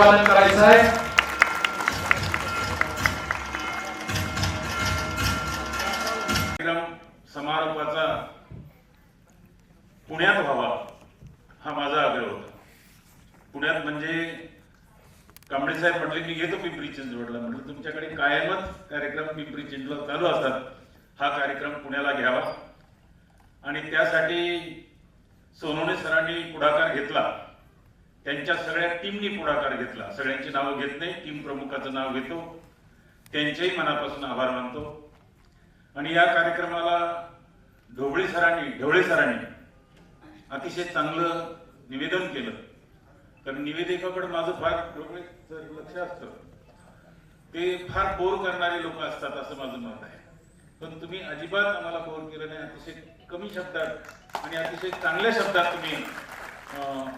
अभिवादन करायचं आहे. समारोपाचा पुण्यात व्हावा हा माझा आग्रह होता. पुण्यात म्हणजे कांबळे साहेब म्हटले मी येतो पिंपरी चिंचवडला. म्हटलं तुमच्याकडे कायमच कार्यक्रम पिंपरी चिंचवड चालू असतात. हा कार्यक्रम पुण्याला घ्यावा. आणि त्यासाठी सोनवणे सरांनी पुढाकार घेतला. त्यांच्या सगळ्या टीमनी पुढाकार घेतला. सगळ्यांची नावं घेत नाही टीम प्रमुखाचं नाव घेतो. त्यांच्याही मनापासून आभार मानतो. आणि या कार्यक्रमाला ढोबळे सरांनी ढवळे सरांनी अतिशय चांगलं निवेदन केलं. कारण निवेदकाकडे माझं फार ढोबळे सर लक्ष असतं. ते फार बोर करणारे लोक असतात असं माझं मत आहे. पण तुम्ही अजिबात आम्हाला बोर केलं नाही. अतिशय कमी शब्दात आणि अतिशय चांगल्या शब्दात तुम्ही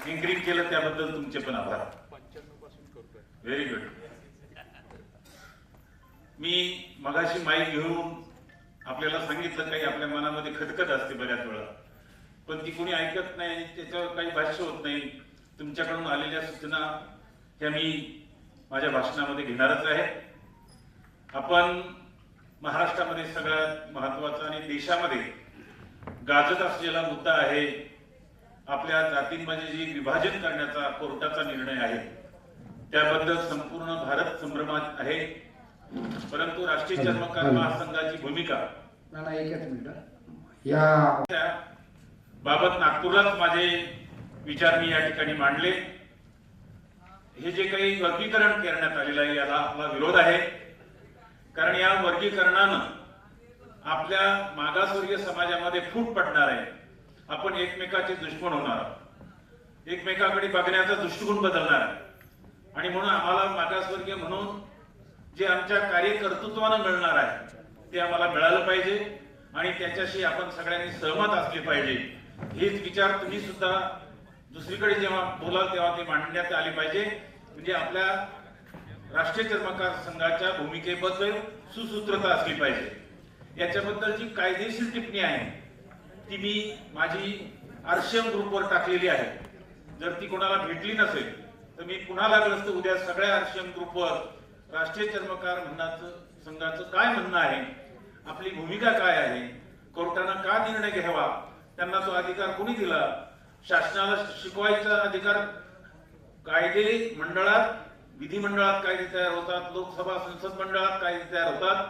एंकरिंग केलं त्याबद्दल तुमचे पण आभार. व्हेरी गुड मी मगाशी माईक घेऊन आपल्याला सांगितलं काही आपल्या मनामध्ये खटखट असते बऱ्याच वेळा. पण ती कोणी ऐकत नाही त्याच्यावर काही भाष्य होत नाही. तुमच्याकडून आलेल्या सूचना ह्या मी माझ्या भाषणामध्ये घेणारच आहे. आपण महाराष्ट्रामध्ये सगळ्यात महत्त्वाचा आणि देशामध्ये गाजत असलेला मुद्दा आहे आपल्या जातींमध्ये जी विभाजन करण्याचा कोर्टाचा निर्णय आहे त्याबद्दल संपूर्ण भारत संभ्रमात आहे. परंतु राष्ट्रीय चर्मकार महासंघाची भूमिका. या बाबत नागपूरलाच माझे विचार मी या ठिकाणी मांडले. हे जे काही वर्गीकरण करण्यात आलेलं आहे याला आपला विरोध आहे. कारण या वर्गीकरणानं आपल्या मागासवर्गीय समाजामध्ये फूट पडणार आहे. आपण एकमेकाचे दुश्मन होणार आहोत. एकमेकाकडे बघण्याचा दृष्टिकोन बदलणार आहे आणि म्हणून आम्हाला मागासवर्गीय म्हणून जे आमच्या कार्यकर्तृत्वानं मिळणार आहे ते आम्हाला मिळालं पाहिजे आणि त्याच्याशी आपण सगळ्यांनी सहमत असले पाहिजे. हेच विचार तुम्ही सुद्धा दुसरीकडे जेव्हा बोलाल तेव्हा ते मांडण्यात आले पाहिजे. म्हणजे आपल्या राष्ट्रीय चर्मकार संघाच्या भूमिकेबद्दल सुसूत्रता असली पाहिजे. याच्याबद्दल जी कायदेशीर टिप्पणी आहे. ती मी माझी आरसीएम ग्रुपवर टाकलेली आहे. जर ती कोणाला भेटली नसेल तर मी पुन्हा ग्रस्त तर उद्या सगळ्या आरसीएम ग्रुपवर राष्ट्रीय चर्मकार म्हणण्याचं संघाचं काय म्हणणं आहे आपली भूमिका काय आहे कोर्टानं का निर्णय घ्यावा त्यांना तो अधिकार कोणी दिला? शासनाला शिकवायचा अधिकार कायदे मंडळात विधिमंडळात कायदे तयार होतात लोकसभा संसद मंडळात कायदे तयार होतात.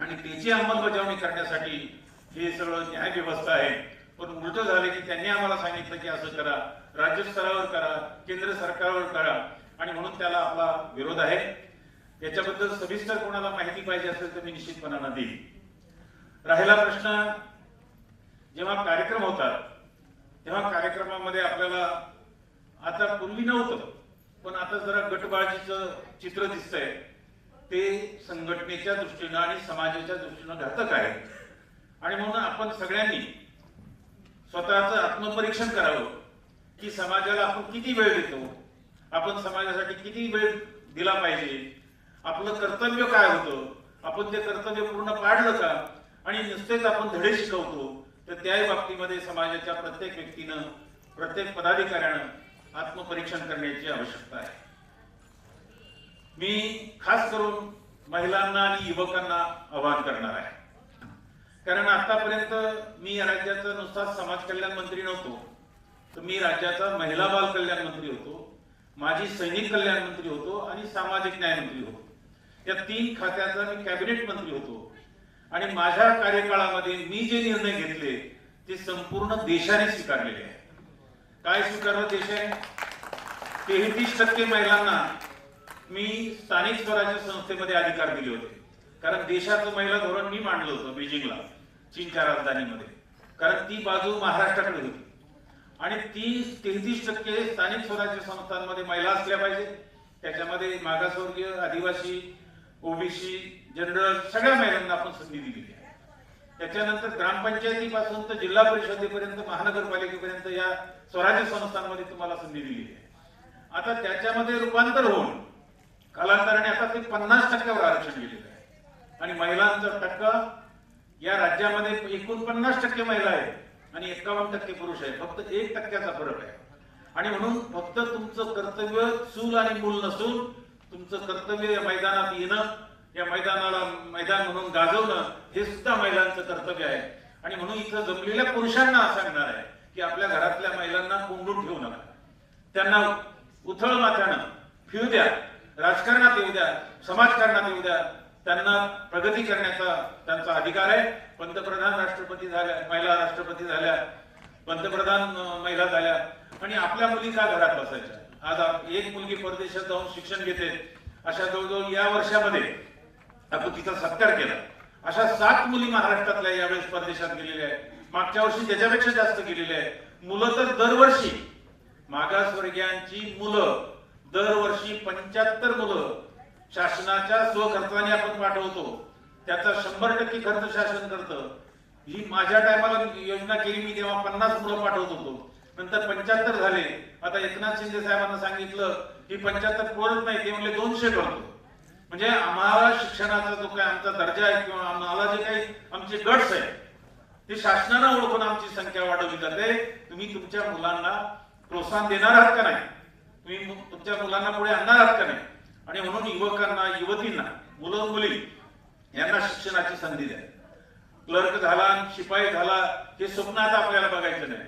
आणि त्याची अंमलबजावणी करण्यासाठी हे सगळं न्याय व्यवस्था आहे. पण उलट झाले की त्यांनी आम्हाला सांगितलं की असं करा राज्य स्तरावर करा केंद्र सरकारवर करा. आणि म्हणून त्याला आपला विरोध आहे. याच्याबद्दल सविस्तर कोणाला माहिती पाहिजे असेल तर मी निश्चितपणानं देईल राहिला प्रश्न जेव्हा कार्यक्रम होतात तेव्हा कार्यक्रमामध्ये आपल्याला आता पूर्वी नव्हतं पण आता जरा गटबाजीचं चित्र दिसतंय. ते संघटनेच्या दृष्टीनं आणि समाजाच्या दृष्टीनं घातक आहे. आणि म्हणून आपण सगळ्यांनी स्वतःचं आत्मपरीक्षण करावं की समाजाला आपण किती वेळ देतो? आपण समाजासाठी किती वेळ दिला पाहिजे? आपलं कर्तव्य काय होतं? आपण ते कर्तव्य पूर्ण पाडलं का? आणि नुसतेच आपण धडे शिकवतो तर त्याही बाबतीमध्ये समाजाच्या प्रत्येक व्यक्तीनं प्रत्येक पदाधिकाऱ्यानं आत्मपरीक्षण करण्याची आवश्यकता आहे. मी खास करून महिलांना आणि युवकांना आवाहन करणार आहे. कारण आतापर्यंत मी या राज्याचा नुसता समाज कल्याण मंत्री नव्हतो. तर मी राज्याचा महिला बाल कल्याण मंत्री होतो माझी सैनिक कल्याण मंत्री होतो आणि सामाजिक न्याय मंत्री होतो. या तीन खात्याचा मी कॅबिनेट मंत्री होतो. आणि माझ्या कार्यकाळामध्ये मी जे निर्णय घेतले ते संपूर्ण देशाने स्वीकारलेले आहे काय स्वीकारलं देशाने? तेहतीस टक्के महिलांना मी स्थानिक स्वराज्य संस्थेमध्ये अधिकार दिले होते. कारण देशाचं महिला धोरण मी मांडलं होतं बीजिंगला. चीनच्या राजधानीमध्ये. कारण ती बाजू महाराष्ट्राकडे होती. आणि ती तेहतीस टक्के स्थानिक स्वराज्य संस्थांमध्ये महिला असल्या पाहिजे. त्याच्यामध्ये मागासवर्गीय आदिवासी ओबीसी जनरल सगळ्या महिलांना आपण संधी दिलेली आहे. त्याच्यानंतर ग्रामपंचायतीपासून तर जिल्हा परिषदेपर्यंत महानगरपालिकेपर्यंत या स्वराज्य संस्थांमध्ये तुम्हाला संधी दिलेली आहे. आता त्याच्यामध्ये रूपांतर होऊन कालांतराने आता ते पन्नास टक्क्यावर आरक्षण गेलेलं आहे. आणि महिलांचा टक्का या राज्यामध्ये एकूण पन्नास टक्के महिला आहेत आणि एकावन्न टक्के पुरुष आहेत. फक्त एक टक्क्याचा फरक आहे. आणि म्हणून फक्त तुमचं कर्तव्य चूल आणि मूल नसून तुमचं कर्तव्य या मैदानात येणं या मैदानाला मैदान म्हणून गाजवणं हे सुद्धा महिलांचं कर्तव्य आहे. आणि म्हणून इथं जमलेल्या पुरुषांना सांगणार आहे की आपल्या घरातल्या महिलांना कोंडून ठेवू नका. त्यांना उथळ माथ्यानं फिरू द्या. राजकारणात येऊ द्या. समाजकारणात येऊ द्या. त्यांना प्रगती करण्याचा त्यांचा अधिकार आहे. पंतप्रधान राष्ट्रपती झाल्या महिला राष्ट्रपती झाल्या पंतप्रधान महिला झाल्या. आणि आपल्या मुली का घरात बसायच्या? आज आप- एक मुलगी परदेशात जाऊन शिक्षण घेते. अशा जवळजवळ या वर्षामध्ये आपण तिचा सत्कार केला. अशा सात मुली महाराष्ट्रातल्या यावेळेस परदेशात गेलेल्या आहेत. मागच्या वर्षी त्याच्यापेक्षा जास्त गेलेल्या आहेत. मुलं तर दरवर्षी मागासवर्गीयांची मुलं दरवर्षी पंच्याहत्तर मुलं शासनाच्या स्वखर्चाने आपण पाठवतो. त्याचा शंभर टक्के खर्च शासन करतं. ही माझ्या टायमाला योजना केली मी तेव्हा पन्नास मुलं पाठवत होतो. नंतर पंच्याहत्तर झाले. आता एकनाथ शिंदे साहेबांना सांगितलं की पंच्याहत्तर पोरच नाही ते म्हणले दोनशे करतो म्हणजे आम्हाला शिक्षणाचा जो काही आमचा दर्जा आहे किंवा आम्हाला जे काही आमचे गट्स आहे ते शासनानं ओळखून आमची संख्या वाढवली जाते. तुम्ही तुमच्या मुलांना प्रोत्साहन देणार आहात का नाही? तुम्ही तुमच्या मुलांना पुढे आणणार आहात का नाही? आणि म्हणून युवकांना युवतींना मुलं मुली यांना शिक्षणाची संधी द्या. क्लर्क झाला शिपाई झाला हे स्वप्न आता आपल्याला बघायचं नाही.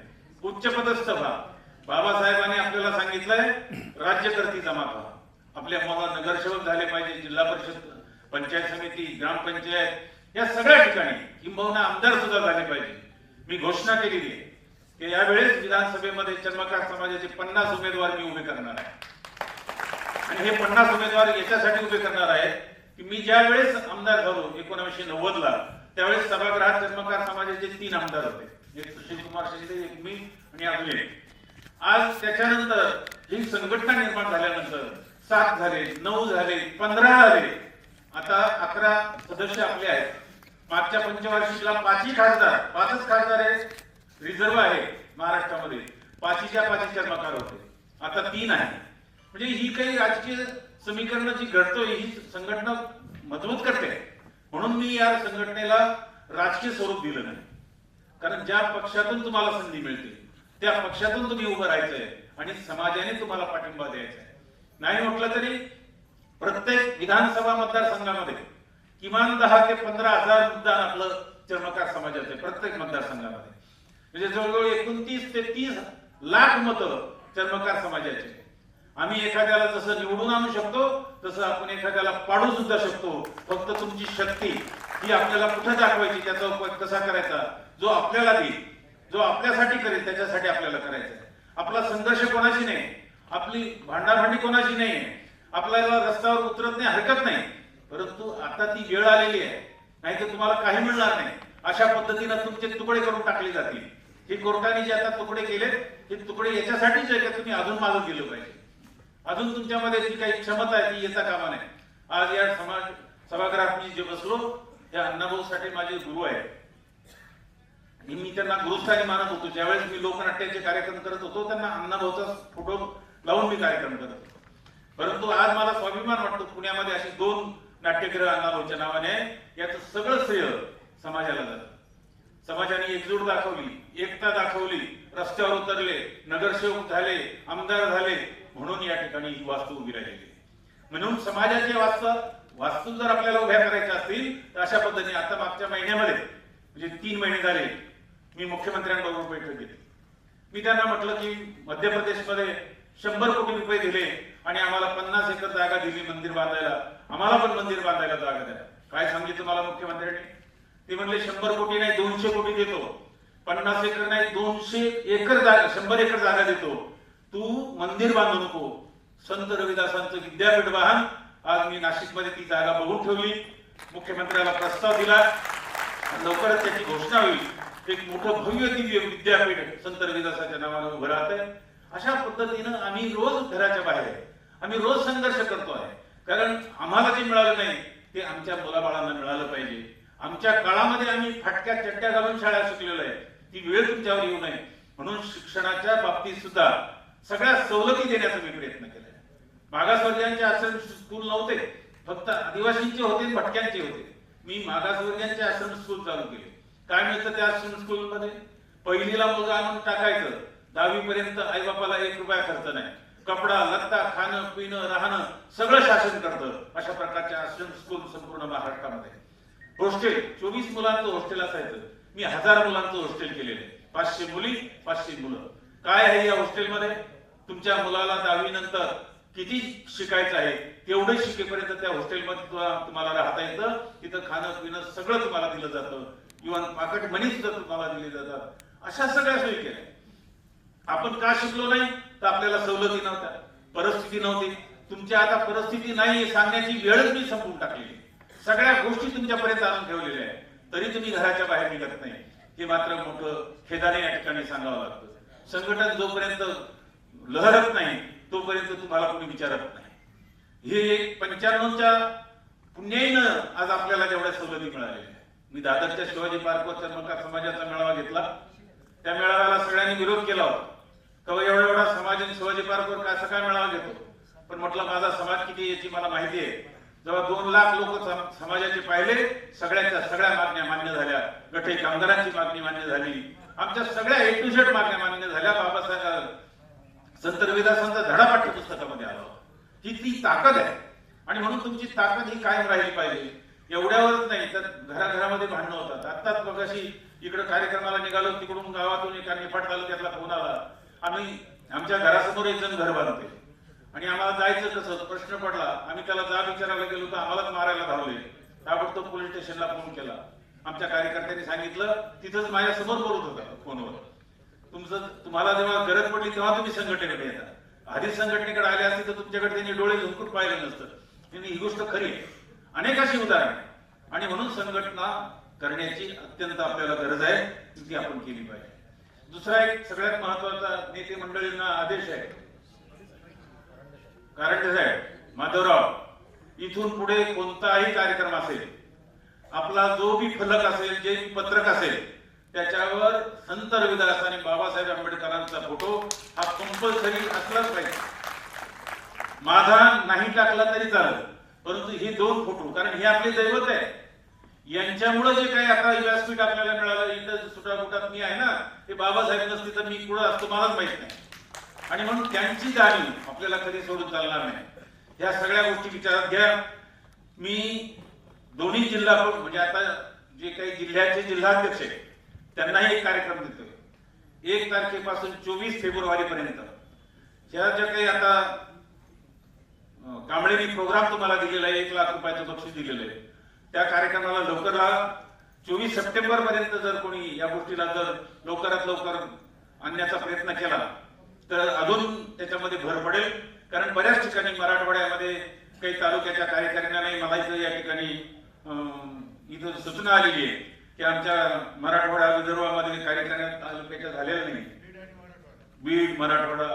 उच्च पदस्थ व्हा. बाबासाहेबांनी आपल्याला सांगितलंय राज्यकर्ती जमा व्हा. आपल्या मला नगरसेवक झाले पाहिजे जिल्हा परिषद पंचायत समिती ग्रामपंचायत या सगळ्या ठिकाणी किंबहुना आमदार सुद्धा झाले पाहिजे. मी घोषणा केलेली आहे. की यावेळेस विधानसभेमध्ये चर्मकार समाजाचे पन्नास उमेदवार मी उभे करणार आहे. आणि हे पन्नास उमेदवार याच्यासाठी उभे करणार आहेत की मी ज्या वेळेस आमदार झालो एकोणीसशे नव्वद ला त्यावेळेस सभागृहात चर्मकार समाजाचे तीन आमदार होते. एक सुशील कुमार शिंदे एक मी आणि अजून एक आज त्याच्यानंतर ही संघटना निर्माण झाल्यानंतर सात झाले नऊ झाले पंधरा झाले. आता अकरा सदस्य आपले आहेत. मागच्या पंचवार्षिकला पाचही खासदार पाचच खासदार आहेत. रिझर्व्ह आहे महाराष्ट्रामध्ये. पाचीच्या पाचीच्या मकार होते. आता तीन आहे म्हणजे ही काही राजकीय समीकरण जी घडतोय ही संघटना मजबूत करते. म्हणून मी या संघटनेला राजकीय स्वरूप दिलं नाही. कारण ज्या पक्षातून तुम्हाला संधी मिळते त्या पक्षातून तुम्ही उभं राहायचंय आणि समाजाने तुम्हाला पाठिंबा द्यायचा आहे नाही म्हटलं तरी प्रत्येक विधानसभा मतदारसंघामध्ये किमान दहा ते पंधरा हजार मतदान आपलं चर्मकार समाजाचे प्रत्येक मतदारसंघामध्ये. म्हणजे जवळजवळ एकोणतीस ते तीस लाख मतं चर्मकार समाजाचे आम्ही एखाद्याला जसं निवडून आणू शकतो तसं आपण एखाद्याला पाडू सुद्धा शकतो. फक्त तुमची शक्ती ही आपल्याला कुठं दाखवायची त्याचा उपयोग कसा करायचा? जो आपल्याला देईल जो आपल्यासाठी करेल त्याच्यासाठी आपल्याला करायचा. आपला संघर्ष कोणाशी नाही आपली भांडाभांडी कोणाशी नाही आपल्याला रस्त्यावर उतरत नाही हरकत नाही. परंतु आता ती वेळ आलेली आहे. नाहीतर तुम्हाला काही मिळणार नाही. अशा पद्धतीनं तुमचे तुकडे करून टाकले जातील. हे कोर्टाने जे आता तुकडे केले हे तुकडे याच्यासाठीच आहे का तुम्ही अजून मागं गेलं पाहिजे? अजून तुमच्यामध्ये जी काही क्षमता आहे ती येता कामा नाही आज या समाज सभागृहात मी जे बसलो त्या अण्णाभाऊसाठी माझे गुरु आहे आणि मी त्यांना गुरुस्थानी मानत होतो. ज्यावेळेस मी लोकनाट्याचे कार्यक्रम करत होतो त्यांना अण्णाभाऊचा फोटो लावून मी कार्यक्रम करत होतो. परंतु आज मला स्वाभिमान वाटतो पुण्यामध्ये अशी दोन नाट्यगृह अण्णाभाऊच्या नावाने याचं सगळं श्रेय समाजाला जातं समाजाने एकजूट दाखवली एकता दाखवली. रस्त्यावर उतरले नगरसेवक झाले आमदार झाले म्हणून या ठिकाणी ही वास्तू उभी राहिलेली म्हणून समाजाचे वास्तव वास्तू जर आपल्याला उभ्या करायच्या असतील तर अशा पद्धतीने आता मागच्या महिन्यामध्ये म्हणजे तीन महिने झाले मी मुख्यमंत्र्यांबरोबर बैठक घेतली. मी त्यांना म्हटलं की मध्य प्रदेशमध्ये शंभर कोटी रुपये दिले आणि आम्हाला पन्नास एकर जागा दिली मंदिर बांधायला. आम्हाला पण मंदिर बांधायला जागा द्या. काय सांगितलं मला मुख्यमंत्र्यांनी? ते म्हणले शंभर कोटी नाही दोनशे कोटी देतो. पन्नास एकर नाही दोनशे एकर जागा शंभर एकर जागा देतो. तू मंदिर बांधू नको. संत रविदासांचं विद्यापीठ वाहन आज मी नाशिकमध्ये ती जागा बघून ठेवली. मुख्यमंत्र्याला प्रस्ताव दिला. लवकरच त्याची घोषणा होईल. एक मोठं भव्य दिव्य विद्यापीठ संत रविदासाच्या नावानं उभं राहत आहे अशा पद्धतीनं आम्ही रोज घराच्या बाहेर आहे. आम्ही रोज संघर्ष करतो आहे. कारण आम्हाला जे मिळालं नाही ते आमच्या मुलाबाळांना मिळालं पाहिजे. आमच्या काळामध्ये आम्ही फाटक्या चट्ट्या घालून शाळा शिकलेलो आहे. ती वेळ तुमच्यावर येऊ नये. म्हणून शिक्षणाच्या बाबतीत सुद्धा सगळ्या सवलती देण्याचा मी प्रयत्न केलाय. मागासवर्गीयांचे आश्रम स्कूल नव्हते फक्त आदिवासींचे होते भटक्यांचे होते. मी मागासवर्गीयांचे आश्रम स्कूल चालू केले. काय मिळतं त्या आश्रम स्कूल मध्ये? पहिलीला मुलगा आणून टाकायचं. दहावी पर्यंत आई बापाला एक रुपया खर्च नाही. कपडा लत्ता खाणं पिणं राहणं सगळं शासन करतं अशा प्रकारच्या आश्रम स्कूल संपूर्ण महाराष्ट्रामध्ये. हॉस्टेल चोवीस मुलांचं हॉस्टेल असायचं. मी हजार मुलांचं हॉस्टेल केलेलं आहे. पाचशे मुली पाचशे मुलं. काय आहे या हॉस्टेलमध्ये? तुमच्या मुलाला दहावी नंतर किती शिकायचं आहे? तेवढं शिकेपर्यंत त्या हॉस्टेलमध्ये तुला- तुम्हाला राहता येतं? तिथं खाणं पिणं सगळं तुम्हाला दिलं जातं. इव्हन पाकट मनी सुद्धा तुम्हाला दिली जातात. अशा सगळ्या सोयी केल्या आपण का शिकलो नाही? तर आपल्याला सवलती नव्हत्या. परिस्थिती नव्हती. तुमची आता परिस्थिती नाही सांगण्याची वेळच मी संपवून टाकलेली सगळ्या गोष्टी तुमच्यापर्यंत आणून ठेवलेल्या आहेत. तरी तुम्ही घराच्या बाहेर निघत नाही. हे मात्र मोठं खेदाने या ठिकाणी सांगावं लागतं. संघटन जोपर्यंत लहरत नाही तोपर्यंत तुम्हाला कोणी विचारत नाही. हे पंच्याण्णवच्या पुण्याईनं आज आपल्याला तेवढ्या सवलती मिळालेल्या आहेत. मी दादरच्या शिवाजी पार्कवर चर्मकार समाजाचा मेळावा घेतला. त्या मेळाव्याला सगळ्यांनी विरोध केला होता. तेव्हा एवढा एवढा समाज आणि शिवाजी पार्कवर काय काय मेळावा घेतो? पण म्हटलं माझा समाज किती याची मला माहिती आहे. जेव्हा दोन लाख लोक समाजाचे पाहिले सगळ्यांच्या सगळ्या मागण्या मान्य झाल्या. गठे कामगारांची मागणी मान्य झाली. आमच्या सगळ्या ए टू झेड मागण्या मान्य झाल्या. बाबासाहेब संत रविदासांचा धडा पाठ्यपुस्तकामध्ये आला होता. ही ती ताकद आहे. आणि म्हणून तुमची ताकद ही कायम राहिली पाहिजे. एवढ्यावरच नाही तर घराघरामध्ये भांडणं होतात. आत्ताच बघाशी इकडे कार्यक्रमाला निघालो तिकडून गावातून एका निफाड तालुक्यातला फोन आला. आम्ही आमच्या घरासमोर एक जण घर बांधते. आणि आम्हाला जायचं कसं प्रश्न पडला. आम्ही त्याला जा विचारायला गेलो तर आम्हालाच मारायला धावले. ताबडतोब पोलीस स्टेशनला फोन केला. आमच्या कार्यकर्त्यांनी सांगितलं तिथंच माझ्यासमोर बोलत होता फोनवर. तुमचं तुम्हाला जेव्हा गरज पडली तेव्हा तुम्ही संघटनेकडे येता. आधीच संघटनेकडे आले असते तर तुमच्याकडे त्यांनी डोळे झुंकून पाहिलं नसतं. त्यांनी ही गोष्ट खरी आहे. अनेक अशी उदाहरण आहे. आणि म्हणून संघटना करण्याची अत्यंत आपल्याला गरज आहे ती आपण केली पाहिजे. दुसरा एक सगळ्यात महत्त्वाचा नेते मंडळींना आदेश आहे. कारण साहेब माधवराव इथून पुढे कोणताही कार्यक्रम असेल आपला जो बी फलक असेल जे बी पत्रक असेल त्याच्यावर संत रविदास आणि बाबासाहेब आंबेडकरांचा फोटो हा कंपल्सरी असलाच पाहिजे. माझा नाही टाकला तरी चालेल परंतु हे दोन फोटो कारण हे आपले दैवत आहे. यांच्यामुळे जे काही आता व्यासपीठ आपल्याला मिळालं इथं सुटाफुटात मी आहे ना ते बाबासाहेब नसते तर मी कुठं असतो मलाच माहीत नाही. आणि म्हणून त्यांची जाणीव आपल्याला कधी सोडून चालणार नाही. ह्या सगळ्या गोष्टी विचारात घ्या. मी दोन्ही जिल्हा हो, म्हणजे आता जे काही जिल्ह्याचे जिल्हाध्यक्ष आहेत त्यांनाही एक कार्यक्रम देतोय. एक तारखेपासून चोवीस फेब्रुवारी पर्यंत ह्या ज्या काही आता कांबळेनी प्रोग्राम तुम्हाला दिलेला आहे एक लाख रुपयाचं बक्षीस दिलेलं आहे त्या कार्यक्रमाला लवकर लावा. चोवीस सप्टेंबर पर्यंत जर कोणी या गोष्टीला जर लवकरात लवकर आणण्याचा प्रयत्न केला तर अजून त्याच्यामध्ये भर पडेल. कारण बऱ्याच ठिकाणी मराठवाड्यामध्ये काही तालुक्याच्या कार्यकारिण्याने मला इथं या ठिकाणी इथं सूचना आलेली आहे की आमच्या मराठवाडा विदर्भामध्ये कार्यकारिण्या तालुक्याच्या झालेल्या नाही. बीड मराठवाडा.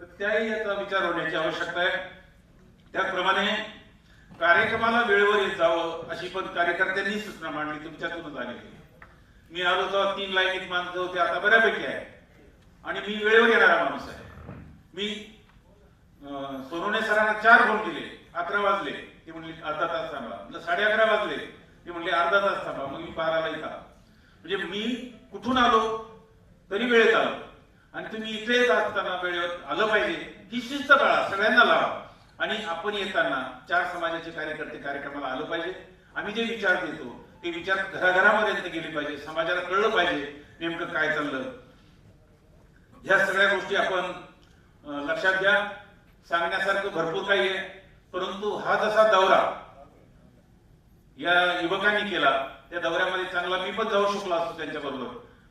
तर त्याही याचा विचार होण्याची आवश्यकता आहे. त्याचप्रमाणे कार्यक्रमाला वेळेवर येत जावं अशी पण कार्यकर्त्यांनी सूचना मांडली तुमच्यातूनच आलेली मी आलो तेव्हा तीन लाईनीत माणसं होते आता बऱ्यापैकी आहे. आणि मी वेळेवर येणारा माणूस आहे. मी सोनवणे सरांना चार फोन दिले अकरा वाजले. ते म्हणले अर्धा तास थांबा. म्हणजे साडे अकरा वाजले. ते म्हणले अर्धा तास थांबा मग मी बाराला इथं म्हणजे मी कुठून आलो? तरी वेळेत आलो. आणि तुम्ही इथे येत असताना वेळेवर आलं पाहिजे. ही शिस्त पाळा सगळ्यांना लावा. आणि आपण येताना चार समाजाचे कार्यकर्ते कार्यक्रमाला आलं पाहिजे. आम्ही जे विचार देतो ते विचार घराघरामध्ये गेले पाहिजे. समाजाला कळलं पाहिजे नेमकं काय चाललं. ह्या सगळ्या गोष्टी आपण लक्षात घ्या. सांगण्यासारखं भरपूर काही आहे. परंतु हा जसा दौरा या युवकांनी केला त्या दौऱ्यामध्ये चांगला मी पण जाऊ शकलो असतो त्यांच्या बरोबर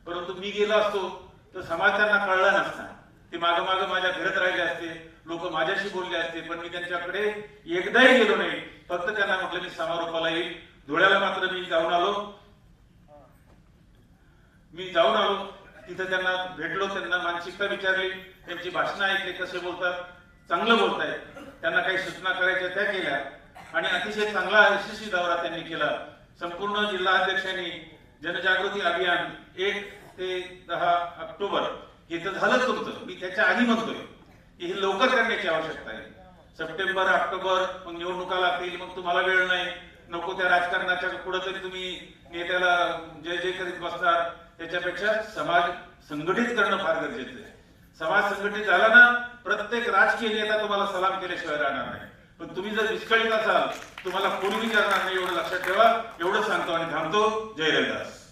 परंतु मी गेलो असतो तर समाज त्यांना कळला नसता. ते माग माग माझ्या घरात राहिले असते लोक माझ्याशी बोलले असते पण मी त्यांच्याकडे एकदाही गेलो नाही. फक्त त्यांना म्हटलं मी समारोपाला येईल. धुळ्याला मात्र मी जाऊन आलो. मी जाऊन आलो. तिथं त्यांना भेटलो त्यांना मानसिकता विचारली. त्यांची भाषणं ऐकली कसे बोलतात चांगलं बोलतायत. त्यांना काही सूचना करायच्या त्या केल्या. आणि अतिशय चांगला यशस्वी दौरा त्यांनी केला. संपूर्ण जिल्हा अध्यक्षांनी जनजागृती अभियान एक ते दहा ऑक्टोबर हे तर झालं तुमचं. मी त्याच्या आधी म्हणतोय की हे लवकर करण्याची आवश्यकता आहे. सप्टेंबर ऑक्टोबर मग निवडणुका लागतील मग तुम्हाला वेळ नाही. नको त्या राजकारणाच्या पुढे तरी तुम्ही नेत्याला जय जय करीत बसणार. त्याच्यापेक्षा समाज संघटित करणं फार गरजेचं आहे. समाज संघटित झाला ना प्रत्येक राजकीय नेता तुम्हाला सलाम केल्याशिवाय राहणार नाही. पण तुम्ही जर विस्कळीत असाल तुम्हाला कोणी विचारणार नाही एवढं लक्षात ठेवा. एवढं सांगतो आणि थांबतो. जय रविदास.